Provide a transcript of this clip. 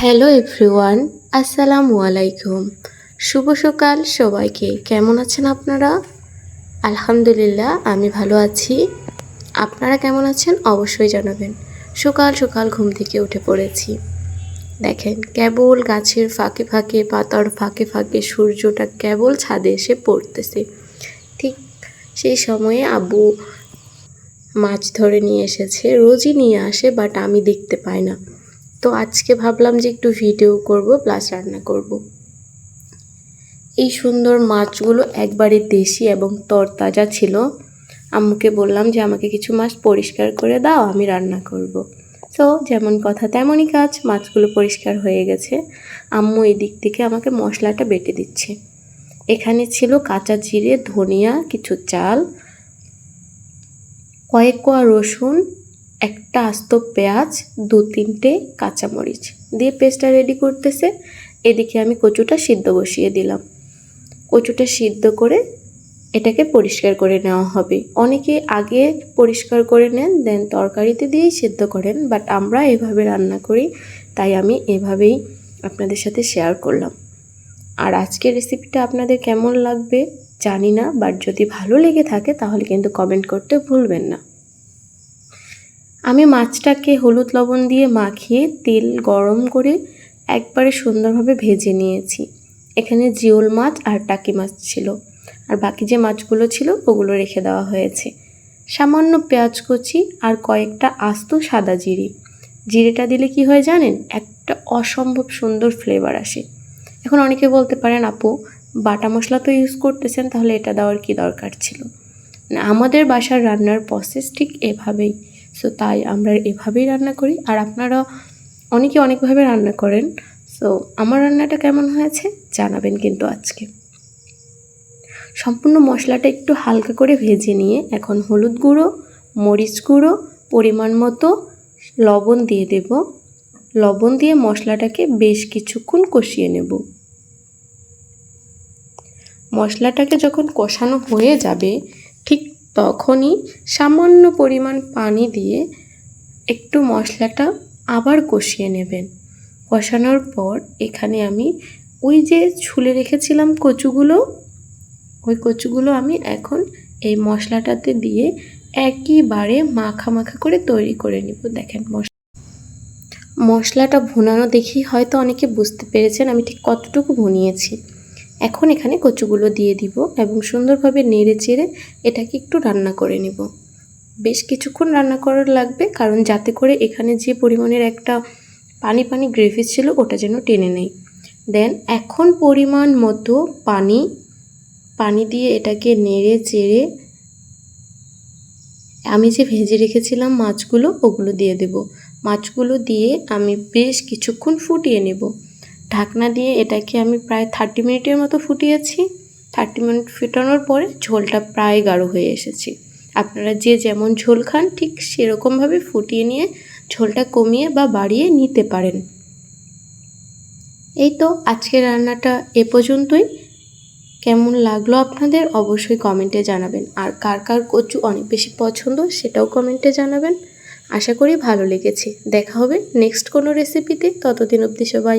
Hello everyone, আসসালামু আলাইকুম। শুভ সকাল সবাইকে। কেমন আছেন আপনারা? আলহামদুলিল্লাহ, আমি ভালো আছি। আপনারা কেমন আছেন? অবশ্যই জানাবেন। সকাল সকাল ঘুম থেকে উঠে পড়েছি। দেখেন, কেবল গাছের ফাঁকে ফাঁকে, পাতার ফাঁকে ফাঁকে সূর্যটা কেবল ছাদে এসে পড়তেছে। ঠিক সেই সময়ে আব্বু মাছ ধরে নিয়ে এসেছে। রোজই নিয়ে আসে, বাট আমি দেখতে পাই না। তো আজকে ভাবলাম যে একটু ভিডিও করব প্লাস রান্না করব। এই সুন্দর মাছগুলো একবারে দেশি এবং তরতাজা ছিল আম্মুকে বললাম যে, আমাকে কিছু মাছ পরিষ্কার করে দাও, আমি রান্না করব। তো যেমন কথা তেমনই কাজ, মাছগুলো পরিষ্কার হয়ে গেছে আম্মু এই দিক থেকে আমাকে মশলাটা বেটে দিচ্ছে এখানে ছিল কাঁচা জিরে, ধনিয়া, কিছু চাল, কয়েক কোয়া রসুন একটা আস্ত পেঁয়াজ, দু তিনটে কাঁচামরিচ দিয়ে পেস্টটা রেডি করতেছে। এদিকে আমি কচুটা সিদ্ধ বসিয়ে দিলাম। কচুটা সিদ্ধ করে এটাকে পরিষ্কার করে নেওয়া হবে। অনেকে আগে পরিষ্কার করে নেন, দেন তরকারিতে দিয়েই সিদ্ধ করেন বাট আমরা এভাবে রান্না করি, তাই আমি এভাবেই আপনাদের সাথে শেয়ার করলাম। আর আজকের রেসিপিটা আপনাদের কেমন লাগবে জানি না বাট যদি ভালো লেগে থাকে তাহলে কিন্তু কমেন্ট করতে ভুলবেন না। আমি মাছটাকে হলুদ লবণ দিয়ে মাখিয়ে তেল গরম করে একবারে সুন্দরভাবে ভেজে নিয়েছি। এখানে জিওল মাছ আর টাকি মাছ ছিল। আর বাকি যে মাছগুলো ছিল, ওগুলো রেখে দেওয়া হয়েছে। সামান্য পেঁয়াজ কুচি আর কয়েকটা আস্ত সাদা জিরে। জিরেটা দিলে কি হয় জানেন? একটা অসম্ভব সুন্দর ফ্লেভার আসে। এখন অনেকে বলতে পারেন, আপু, বাটা মশলা তো ইউজ করতেছেন, তাহলে এটা দেওয়ার কি দরকার ছিল? না, আমাদের বাসার রান্নার প্রসেস ঠিক এভাবেই। সো তাই আমরা এভাবেই রান্না করি। আর আপনারা অনেকে অনেকভাবে রান্না করেন। সো আমার রান্নাটা কেমন হয়েছে জানাবেন কিন্তু আজকে। সম্পূর্ণ মশলাটা একটু হালকা করে ভেজে নিয়ে এখন হলুদ গুঁড়ো, মরিচ গুঁড়ো, পরিমাণ মতো লবণ দিয়ে দেব। লবণ দিয়ে মশলাটাকে বেশ কিছুক্ষণ কষিয়ে নেব। মশলাটাকে যখন কষানো হয়ে যাবে, ঠিক তখনই সামান্য পরিমাণ পানি দিয়ে একটু মশলাটা আবার কষিয়ে নেবেন। কষানোর পর এখানে আমি ওই যে ছুলে রেখেছিলাম কচুগুলো, ওই কচুগুলো আমি এখন এই মশলাটাতে দিয়ে একইবারে মাখা মাখা করে তৈরি করে নিব। দেখেন মশলা মশলাটা ভুনানো দেখি হয়তো অনেকে বুঝতে পেরেছেন আমি ঠিক কতটুকু ভুনিয়েছি। এখন এখানে কচুগুলো দিয়ে দিব এবং সুন্দরভাবে নেড়ে চেড়ে এটাকে একটু রান্না করে নেব। বেশ কিছুক্ষণ রান্না করার লাগবে, কারণ যাতে করে এখানে যে পরিমাণের একটা পানি পানি গ্রেভি ছিল ওটা যেন টেনে নেই। দেন এখন পরিমাণ মতো পানি পানি দিয়ে এটাকে নেড়ে চেড়ে আমি যে ভেজে রেখেছিলাম মাছগুলো ওগুলো দিয়ে দেব। মাছগুলো দিয়ে আমি বেশ কিছুক্ষণ ফুটিয়ে নেব। ঢাকনা দিয়ে এটাকে আমি প্রায় থার্টি মিনিটের মতো ফুটিয়েছি। থার্টি মিনিট ফুটানোর পরে ঝোলটা প্রায় গাঢ় হয়ে এসেছে। আপনারা যে যেমন ঝোল খান, ঠিক সেরকমভাবে ফুটিয়ে নিয়ে ঝোলটা কমিয়ে বা বাড়িয়ে নিতে পারেন। এই তো আজকের রান্নাটা এ পর্যন্তই। কেমন লাগল আপনাদের অবশ্যই কমেন্টে জানাবেন। আর কার কার কচু অনেক বেশি পছন্দ সেটাও কমেন্টে জানাবেন। আশা করি ভালো লেগেছে। দেখা হবে নেক্সট কোনো রেসিপিতে ততদিন অবধি সবাই